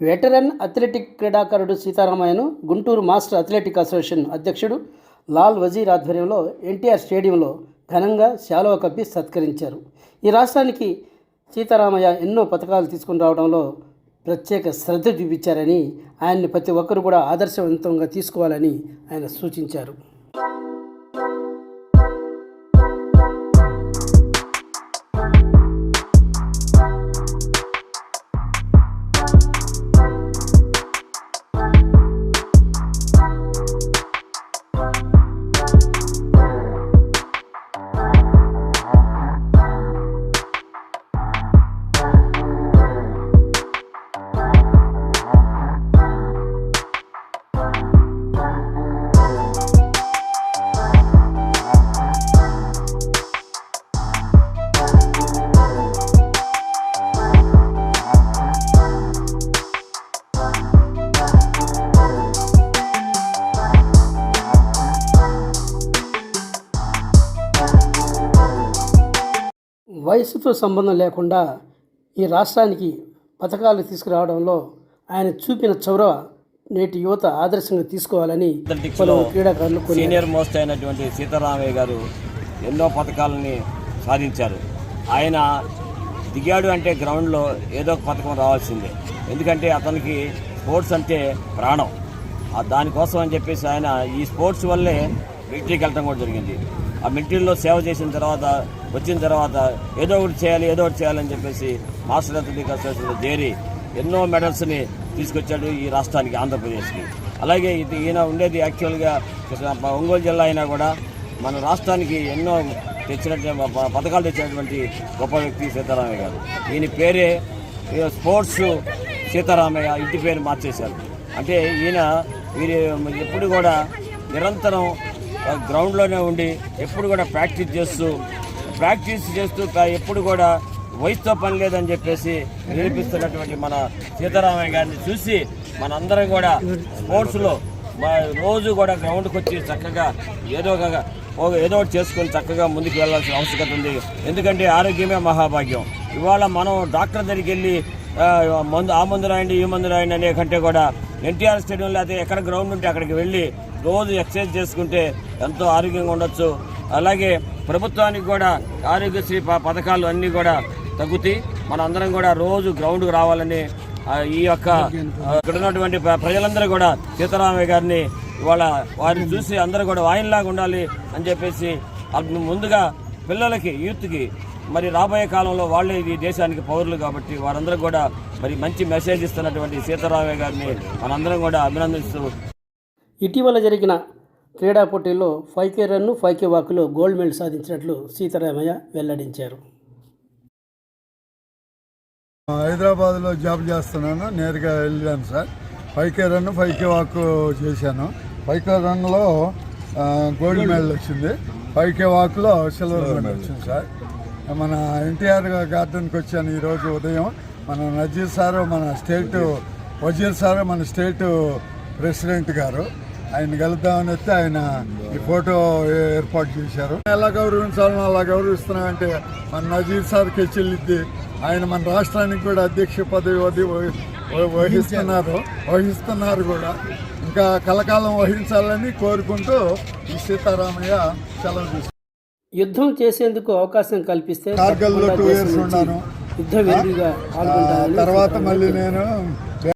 Veteran athletic క్రీడాకారుడు సీతారామయ్యను Guntur master athletic association అధ్యక్షుడు లాల్ వజీర్ ఆధ్వర్యంలో ఎన్టీఆర్ స్టేడియంలో ఘనంగా శాలువ కప్పి సత్కరించారు. ఈ రాష్ట్రానికి సీతారామయ్య ఎన్నో పథకాలు తీసుకుని రావడంలో ప్రత్యేక శ్రద్ధ చూపించారని ఆయన్ని ప్రతి ఒక్కరు కూడా ఆదర్శవంతంగా తీసుకోవాలని ఆయన సూచించారు. వయసుతో సంబంధం లేకుండా ఈ రాష్ట్రానికి పథకాలు తీసుకురావడంలో ఆయన చూపిన చొరవ నేటి యువత ఆదర్శంగా తీసుకోవాలని పలువురు క్రీడాకారులు సీనియర్ మోస్ట్ అయినటువంటి సీతారామయ్య గారు ఎన్నో పథకాలని సాధించారు. ఆయన దిగాడు అంటే గ్రౌండ్లో ఏదో ఒక పథకం రావాల్సిందే. ఎందుకంటే అతనికి స్పోర్ట్స్ అంటే ప్రాణం. దానికోసం అని చెప్పేసి ఆయన ఈ స్పోర్ట్స్ వల్లే మిలిటరీకి వెళ్ళడం కూడా జరిగింది. ఆ మిలిటరీలో సేవ చేసిన తర్వాత వచ్చిన తర్వాత ఏదో ఒకటి చేయాలి ఏదో ఒకటి చేయాలని చెప్పేసి మాస్టర్ అథ్లెటిక్ అసోసియేషన్లో చేరి ఎన్నో మెడల్స్ని తీసుకొచ్చాడు ఈ రాష్ట్రానికి ఆంధ్రప్రదేశ్కి. అలాగే ఇది ఈయన ఉండేది యాక్చువల్గా ఒంగోలు జిల్లా అయినా కూడా మన రాష్ట్రానికి ఎన్నో తెచ్చినటువంటి పథకాలు తెచ్చినటువంటి గొప్ప వ్యక్తి సీతారామయ్య గారు. ఈయన పేరే స్పోర్ట్స్ సీతారామయ్య ఇంటి పేరు మార్చేశారు. అంటే ఈయన వీరి ఎప్పుడు కూడా నిరంతరం గ్రౌండ్లోనే ఉండి ఎప్పుడు కూడా ప్రాక్టీస్ చేస్తూ ప్రాక్టీస్ చేస్తూ ఎప్పుడు కూడా వయసుతో పని లేదని చెప్పేసి నిరూపిస్తున్నటువంటి మన సీతారామయ్య గారిని చూసి మనందరం కూడా స్పోర్ట్స్లో రోజు కూడా గ్రౌండ్కి వచ్చి చక్కగా ఏదో ఒక ఒక- ఏదో ఒకటి చేసుకొని చక్కగా ముందుకు వెళ్ళాల్సిన ఆవశ్యకత ఉంది. ఎందుకంటే ఆరోగ్యమే మహాభాగ్యం. ఇవాళ మనం డాక్టర్ దగ్గరికి వెళ్ళి మందు ఆ మందు రాయండి ఈ మందు రాయండి అనే కంటే కూడా ఎన్టీఆర్ స్టేడియం లేకపోతే ఎక్కడ గ్రౌండ్ ఉంటే అక్కడికి వెళ్ళి రోజు ఎక్సర్సైజ్ చేసుకుంటే ఎంతో ఆరోగ్యంగా ఉండొచ్చు. అలాగే ప్రభుత్వానికి కూడా ఆరోగ్యశ్రీ ప- పథకాలు అన్నీ కూడా తగ్గుతాయి. మన అందరం కూడా రోజు గ్రౌండ్కి రావాలని ఈ యొక్క ఇక్కడ ఉన్నటువంటి ప్రజలందరూ కూడా సీతారామయ్య గారిని ఇవాళ వారిని చూసి అందరూ కూడా వాయిన్లాగా ఉండాలి అని చెప్పేసి ముందుగా పిల్లలకి యూత్కి మరి రాబోయే కాలంలో వాళ్ళే ఈ దేశానికి పౌరులు కాబట్టి వారందరూ కూడా మరి మంచి మెసేజ్ ఇస్తున్నటువంటి సీతారామయ్య గారిని మనందరం కూడా అభినందిస్తూ ఇటీవల జరిగిన క్రీడా పోటీల్లో five K run five K వాక్లో gold medal సాధించినట్లు సీతారామయ్య వెల్లడించారు. హైదరాబాద్లో జాబ్ చేస్తున్నాను. నేరుగా వెళ్ళాను sir. Five K run five K walk చేశాను. ఫైవ్ కే రన్లో గోల్డ్ మెడల్ వచ్చింది. ఫైవ్ కే వాక్లో సిల్వర్ మెడల్ వచ్చింది సార్. మన ఎన్టీఆర్ గార్డెన్కి వచ్చాను ఈరోజు ఉదయం. మన నజీర్ సార్ మన స్టేట్ వజీర్ సార్ మన స్టేట్ ప్రెసిడెంట్ గారు. ఆయన కలుద్దామని వస్తే ఆయన ఈ ఫోటో ఏర్పాటు చేశారు. ఎలా గౌరవించాలని అలా గౌరవిస్తున్నామంటే మన నజీర్ సార్కి చెల్లిద్ది. ఆయన మన రాష్ట్రానికి కూడా అధ్యక్ష పదవి వహిస్తున్నారు. వహిస్తున్నారు కూడా. ఇంకా కలకాలం వహించాలని కోరుకుంటూ ఈ సీతారామయ్య సెలవు తీసుకున్నారు యుద్ధం చేసేందుకు అవకాశం కల్పిస్తే కార్గిల్లో టూ ఇయర్స్ ఉన్నాను. తర్వాత మళ్ళీ. నేను